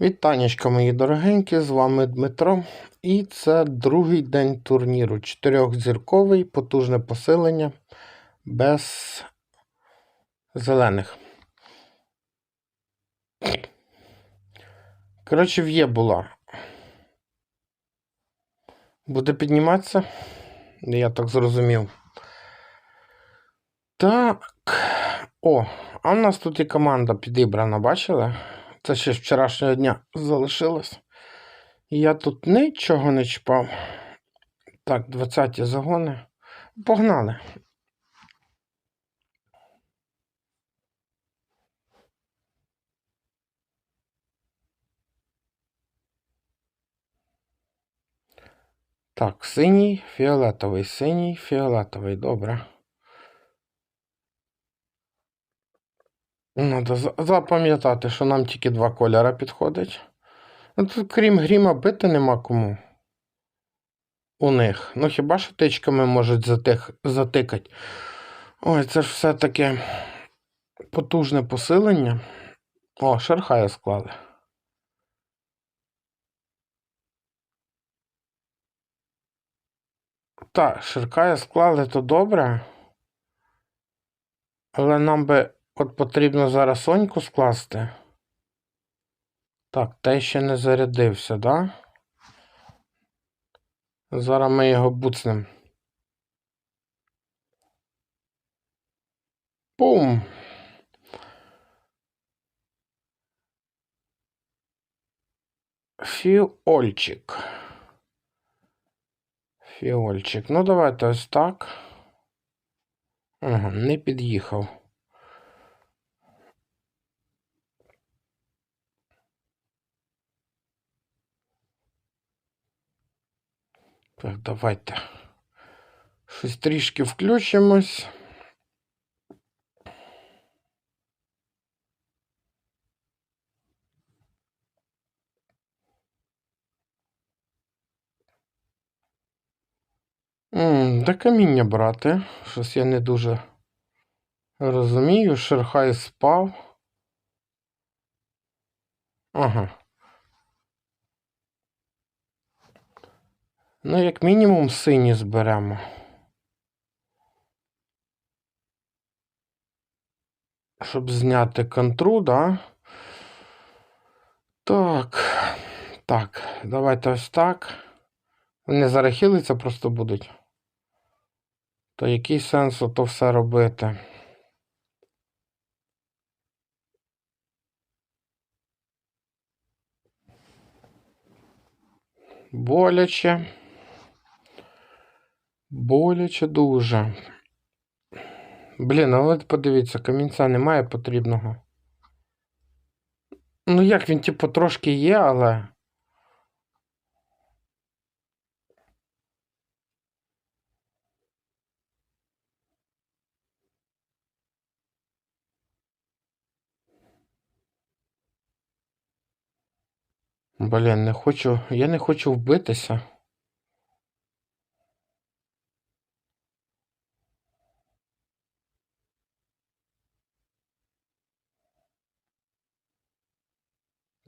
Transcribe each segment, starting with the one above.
Вітанечка, мої дорогенькі, з вами Дмитро. І це другий день турніру. Чотирьохзірковий, потужне посилення без зелених. Коротше, в'є була. Буде підніматися? Я так зрозумів. Так. О, а в нас тут і команда підібрана, бачили? Це ще з вчорашнього дня залишилось. Я тут нічого не чіпав. Так, 20-ті загони. Погнали. Так, синій, фіолетовий, синій, фіолетовий, добре. Надо запам'ятати, що нам тільки два кольора підходить. Ну тут, крім гріма, бити нема кому. У них. Ну хіба що тичками можуть затих... затикати. Ой, це ж все-таки потужне посилення. О, шерхая склали. Так, шерхая склали, то добре. Але нам би от потрібно зараз соньку скласти. Так, той ще не зарядився, да? Зараз ми його буцнем. Пум! Фіольчик. Фіольчик. Ну, давайте ось так. Ага, не під'їхав. Так, давайте. Щось трішки включимось. Де каміння брати? Щось я не дуже розумію. Шерхай спав. Ага. Ну, як мінімум, сині зберемо. Щоб зняти контру, да? Так. Так, давайте ось так. Вони зараз хилиться просто будуть. То який сенс ото все робити? Боляче. Боляче дуже. Блін, але подивіться, камінця немає потрібного. Ну, як він, типу, трошки є, але. Блін, не хочу. Я не хочу вбитися.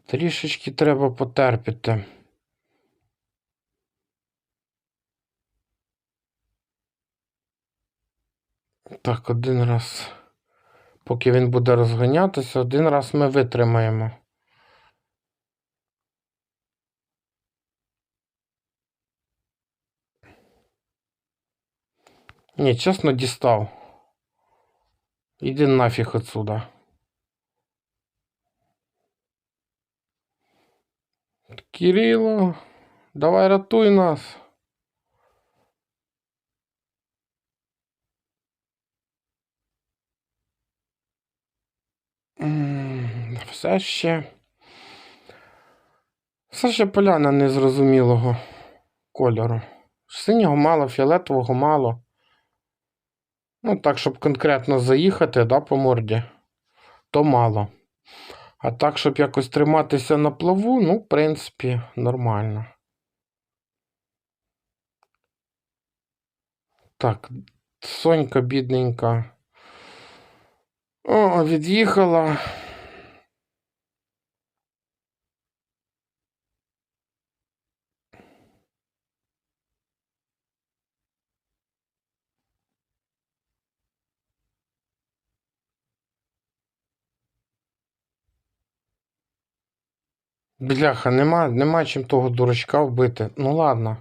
Трішечки треба потерпіти. Так, один раз. Поки він буде розганятися, один раз ми витримаємо. Ні, чесно, дістав. Іди нафіг отсюда. Кирило, давай ратуй нас. Все ще. Все ще поляна незрозумілого кольору. Синього мало, фіолетового мало. Ну, так, щоб конкретно заїхати, да, по морді, то мало. А так, щоб якось триматися на плаву, ну, в принципі, нормально. Так, Сонька бідненька. О, від'їхала. Бляха, нема, нема чим того дурачка вбити. Ну ладно.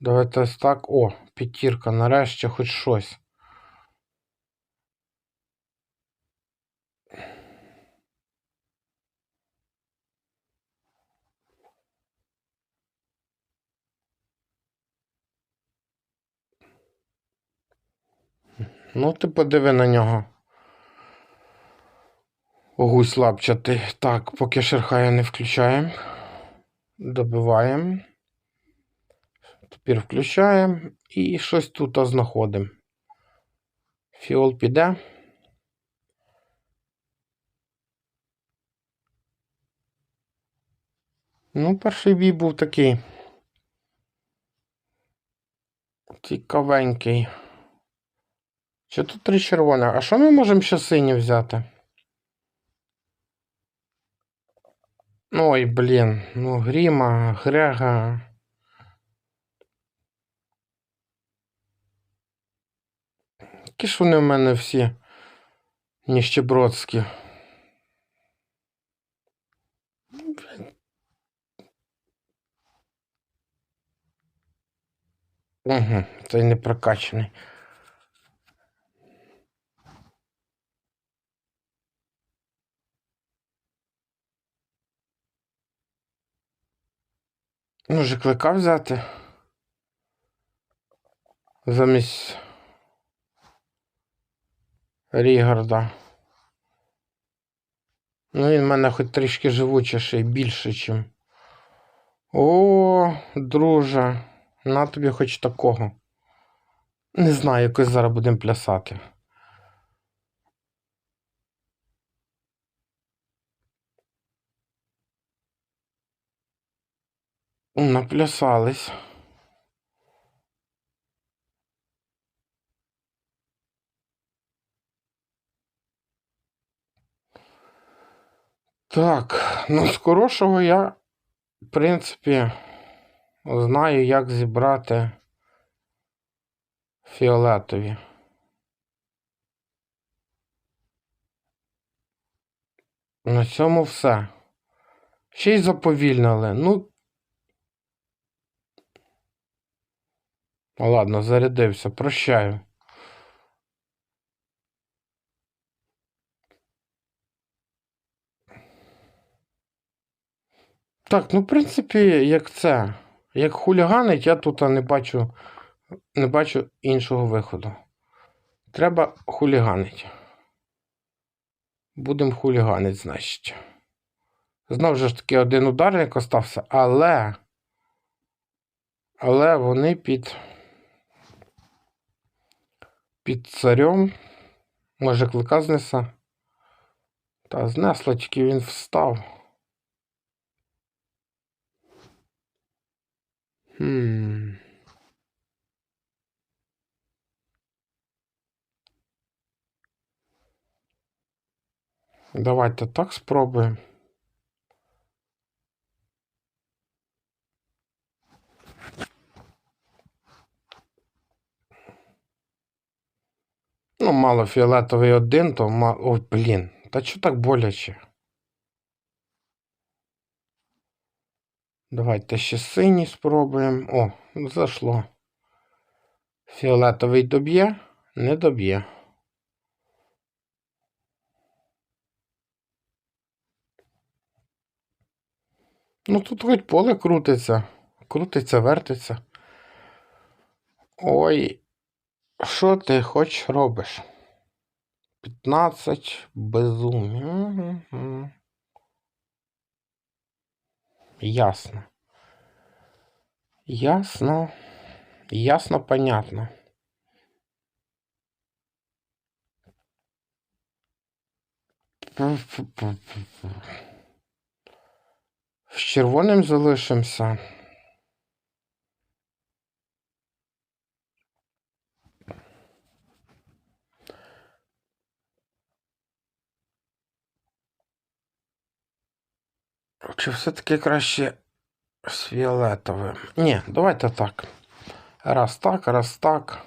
Давайте ось так. О, п'ятірка, нарешті хоч щось. Ну, ти подиви на нього. Гусь лапчатий. Так, поки шерхая не включаємо. Добиваємо. Тепер включаємо і щось тут знаходимо. Фіол піде. Ну, перший бій був такий. Цікавенький. Чи тут три червоні? А що ми можемо ще сині взяти? Ой, блін, ну Гріма, Грега. Які ж вони в мене всі ніщебродські. Угу, цей не прокачаний. Може клика взяти? Замість Рігарда. Ну, він в мене хоч трішки живучіший, більше, чим. О, друже, на тобі хоч такого. Не знаю, якось зараз будемо плясати. Наплясались. Так, ну з хорошого я, в принципі, знаю, як зібрати фіолетові. На цьому все. Ще й заповільнили. Ну. Ладно, зарядився, прощаю. Так, ну, в принципі, як це. Як хуліганить, я тут не бачу не бачу іншого виходу. Треба хуліганить. Будемо хуліганить, значить. Знову ж таки, один ударник остався, але. Але вони під. Під царем. Може, клика знеса. Та знесла, тільки він встав. Хм. Давайте так спробуємо. Ну, мало фіолетовий один, то мало... Ой, блін. Та що так боляче? Давайте ще синій спробуємо. О, зайшло. Фіолетовий доб'є, не доб'є. Ну тут хоч поле крутиться, крутиться, вертиться. Ой, що ти хоч робиш? 15 безумі. Ясно. Ясно. Ясно, понятно. З червоним залишимося. Чи все-таки краще з фіолетовим? Ні, давайте так. Раз так, раз так.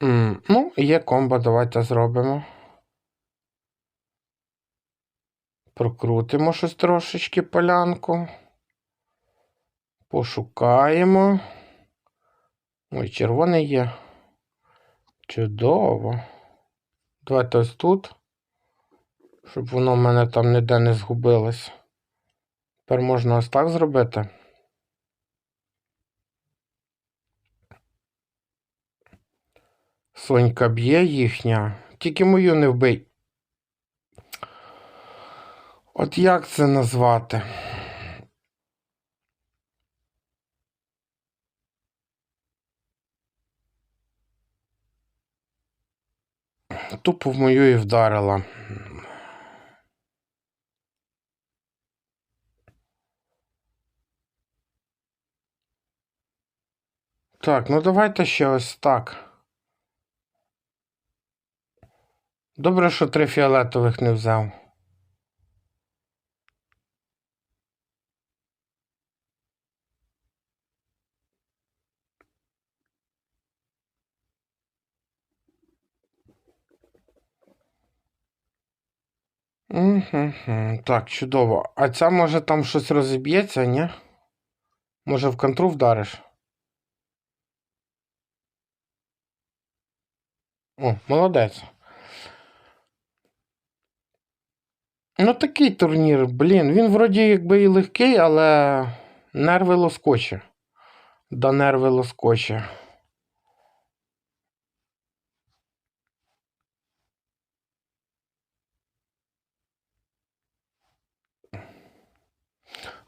Mm, ну, є комбо, давайте зробимо. Прокрутимо щось трошечки полянку. Пошукаємо. Ой, червоний є. Чудово. Давайте ось тут. Щоб воно в мене там ніде не згубилось. Тепер можна ось так зробити. Сонька б'є їхня. Тільки мою не вбий. От як це назвати? Тупо в мою і вдарила. Так, ну давайте ще ось так. Добре, що три фіолетових не взяв. Угу. Так, чудово. А ця може там щось розіб'ється, ні? Може в контру вдариш? О, молодець. Ну, такий турнір, блін, він вроді якби і легкий, але нерви лоскоче. Да нерви лоскоче.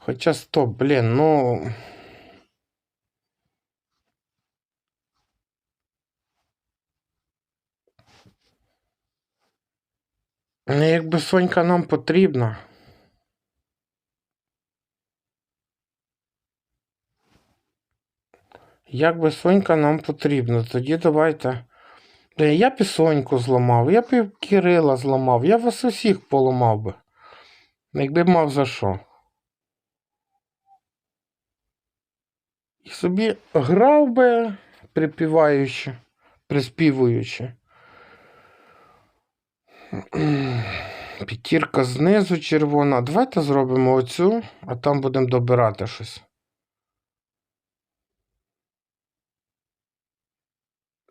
Хоча стоп, блін, ну. Якби Сонька нам потрібна. Якби Сонька нам потрібна, тоді давайте. Да я б і Соньку зламав, я б Кирила зламав, я вас усіх поламав би. Якби мав за що. Собі грав би, припіваючи, приспівуючи. П'ятірка знизу червона. Давайте зробимо оцю, а там будемо добирати щось.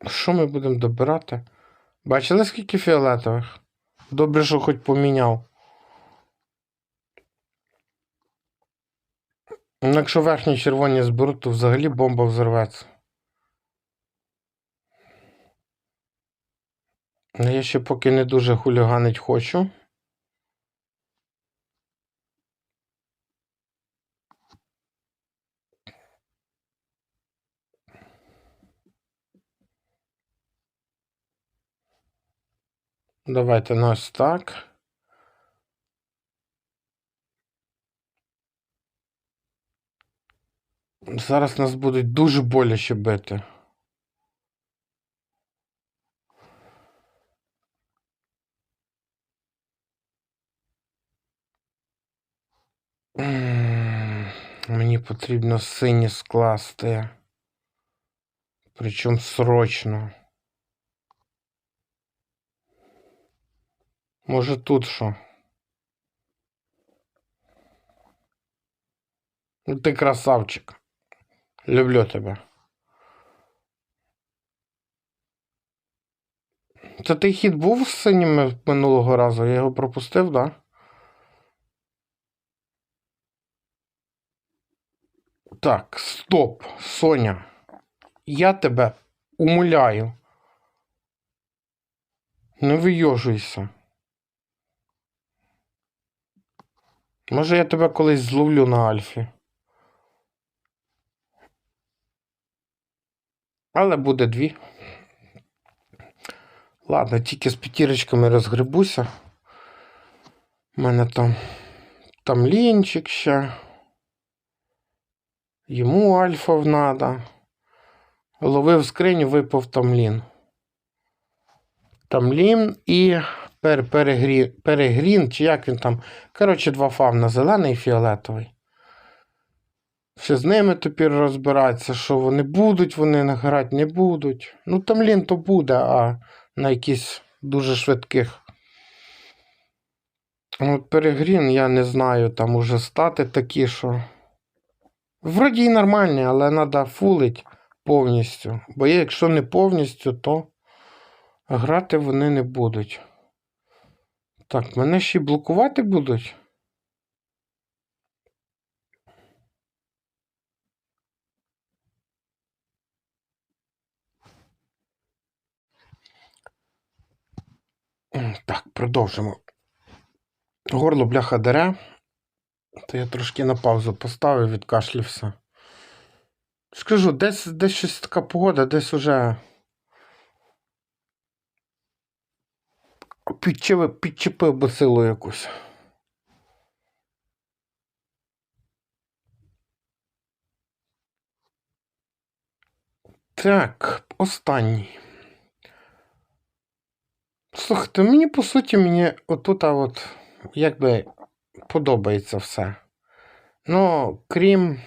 Що ми будемо добирати? Бачили, скільки фіолетових? Добре, що хоч поміняв. Ну, Якщо верхні червоні зберуть, то взагалі бомба взорветься. Ну, Я ще поки не дуже хуліганить хочу. Давайте на ось так. Зараз нас будуть дуже боляче бити. Мені потрібно сині скласти. Причому срочно. Може тут що? Ну ти красавчик. Люблю тебе. Це той хід був з синіми минулого разу, я його пропустив, да? Так, стоп, Соня. Я тебе умоляю. Не вийожуйся. Може, я тебе колись зловлю на Альфі. Але буде дві. Ладно, тільки з п'ятірочками розгребуся. У мене там там лінчик ще. Йому альфа надо. Ловив скриню, випав тамлін. Тамлін і пер, перегрі, перегрін, чи як він там. Коротше, два фавна, зелений і фіолетовий. Ще з ними тепер розбиратися, що вони будуть, вони грати не будуть. Ну, тамлін то буде, а на якісь дуже швидких От перегрін, я не знаю, там уже стати такі, що. Вроді і нормальні, але треба фулить повністю. Бо якщо не повністю, то грати вони не будуть. Так, мене ще й блокувати будуть. Так, продовжимо. Горло бляха дере. То я трошки на паузу поставив, відкашлявся. Скажу, десь, десь щось така погода, десь уже підчепив, підчепив бацилу якусь. Так, останній. Слухайте, мені по суті, мені отут, а от якби подобається все. Ну, крім.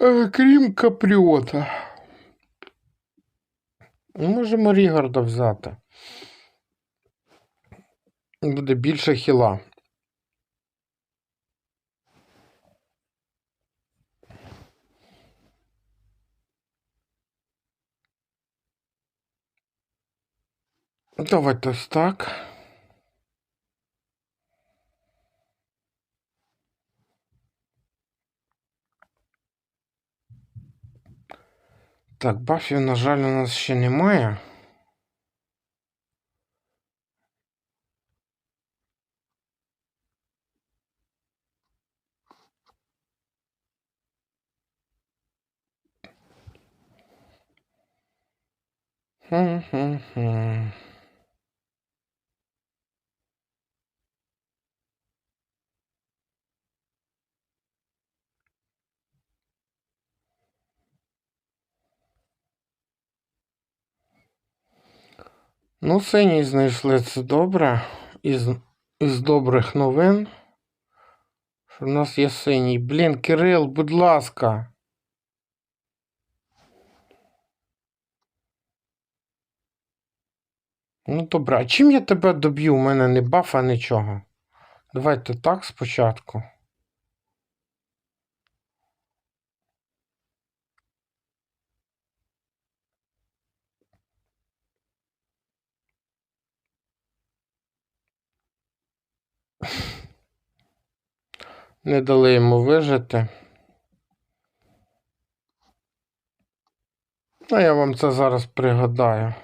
Е, Крім Капріота. Ну, Можемо Рігарда взяти. Буде більше хіла. Давайте ось так. Так, бафів, на жаль, у нас ще немає. Ну, синій знайшли це добре. Із, із добрих новин. Що в нас є синій. Блін, Кирил, будь ласка. Ну, добре, а чим я тебе доб'ю? У мене не бафа, нічого. Давайте так спочатку. Не дали йому вижити. Ну, я вам це зараз пригадаю.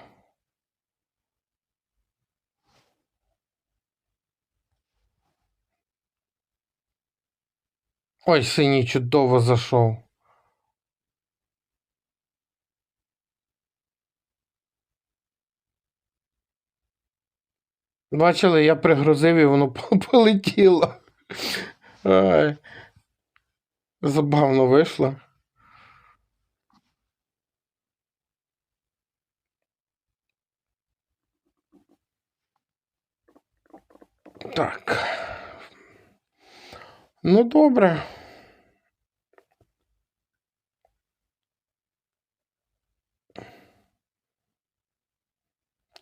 Ой, синій чудово зайшов. Бачили, я пригрозив і воно полетіло. Ай. Забавно вийшло. Так. Ну, добре.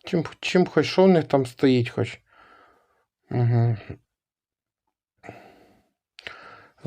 Чим, чим хоч що в них там стоїть хоч. Угу.